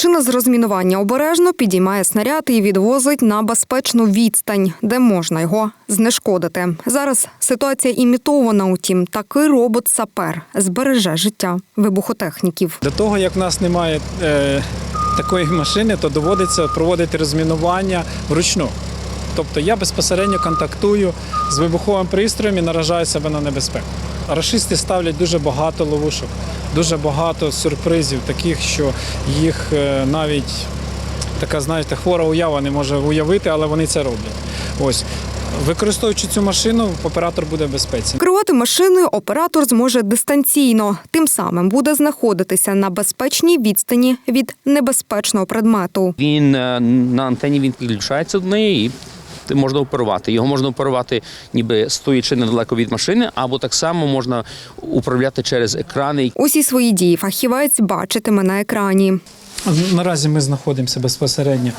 Машина з розмінування обережно підіймає снаряд і відвозить на безпечну відстань, де можна його знешкодити. Зараз ситуація імітована. Утім, такий робот-сапер збереже життя вибухотехніків. До того, як в нас немає е, такої машини, то доводиться проводити розмінування вручну. Тобто я безпосередньо контактую з вибуховим пристроєм і наражаю себе на небезпеку. Рашисти ставлять дуже багато ловушок, дуже багато сюрпризів, таких, що їх е, навіть така, знаєте, хвора уява не може уявити, але вони це роблять. Ось. Використовуючи цю машину, оператор буде в безпеці. Керувати машиною оператор зможе дистанційно, тим самим буде знаходитися на безпечній відстані від небезпечного предмету. Він е, на антені він підключається до неї і можна оперувати. Його можна оперувати, ніби стоячи недалеко від машини, або так само можна управляти через екрани. Усі свої дії фахівець бачитиме на екрані. Наразі ми знаходимося безпосередньо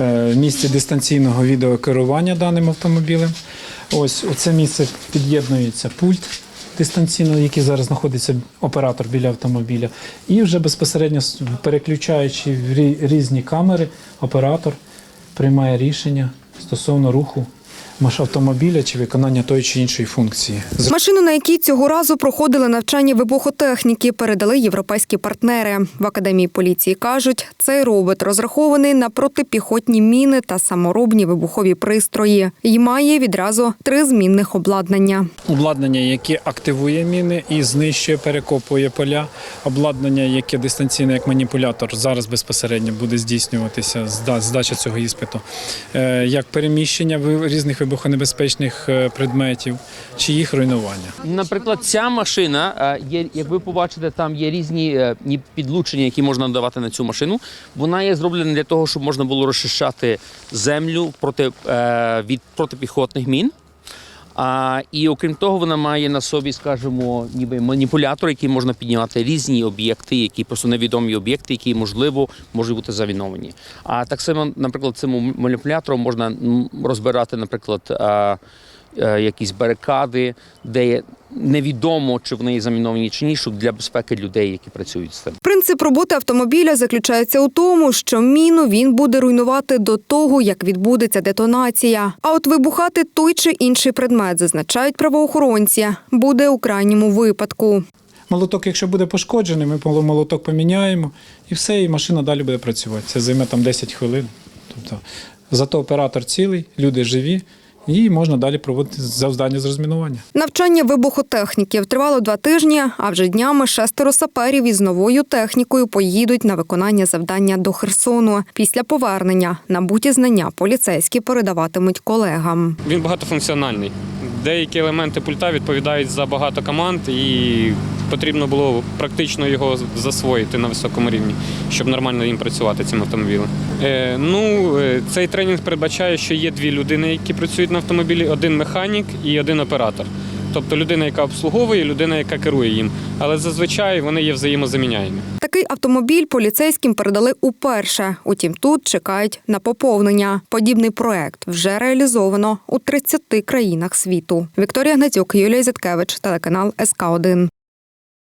е, в місці дистанційного відеокерування даним автомобілем. Ось у це місце під'єднується пульт дистанційно, який зараз знаходиться оператор біля автомобіля. І вже безпосередньо переключаючи в різні камери, оператор приймає рішення стосовно руху маш- автомобіля чи виконання тої чи іншої функції. Машину, на якій цього разу проходили навчання вибухотехніки, передали європейські партнери. В академії поліції кажуть, цей робот розрахований на протипіхотні міни та саморобні вибухові пристрої і має відразу три змінних обладнання. Обладнання, яке активує міни і знищує, перекопує поля. Обладнання, яке дистанційне як маніпулятор, зараз безпосередньо буде здійснюватися здача цього іспиту, Е, як переміщення ви- різних вибухонебезпечних е, предметів чи їх руйнування. Наприклад, ця машина е, є, як ви побачите, там є різні е, підлучення, які можна надавати на цю машину. Вона є зроблена для того, щоб можна було розчищати землю проти, від протипіхотних мін. А, і окрім того, вона має на собі, скажімо, ніби маніпулятор, який можна піднімати різні об'єкти, які просто невідомі об'єкти, які можливо можуть бути завіновані. А так само, наприклад, цим маніпулятором можна розбирати, наприклад, якісь барикади, де є невідомо, чи вони заміновані чи ні, щоб для безпеки людей, які працюють з цим. Принцип роботи автомобіля заключається у тому, що міну він буде руйнувати до того, як відбудеться детонація. А от вибухати той чи інший предмет, зазначають правоохоронці, буде у крайньому випадку. Молоток, якщо буде пошкоджений, ми поло- молоток поміняємо і все, і машина далі буде працювати. Це займе там 10 хвилин. Тобто, зато оператор цілий, люди живі, і можна далі проводити завдання з розмінування. Навчання вибухотехніків тривало два тижні, а вже днями шестеро саперів із новою технікою поїдуть на виконання завдання до Херсону. Після повернення набуті знання поліцейські передаватимуть колегам. Він багатофункціональний. Деякі елементи пульта відповідають за багато команд, і потрібно було практично його засвоїти на високому рівні, щоб нормально їм працювати цим автомобілем. Е, ну, е, цей тренінг передбачає, що є дві людини, які працюють на автомобілі: один механік і один оператор. Тобто людина, яка обслуговує, людина, яка керує їм. Але зазвичай вони є взаємозаміняємі. Такий автомобіль поліцейським передали уперше. Утім, тут чекають на поповнення. Подібний проект вже реалізовано у 30 країнах світу. Вікторія Гнатюк, Юлія Зяткевич, телеканал СК 1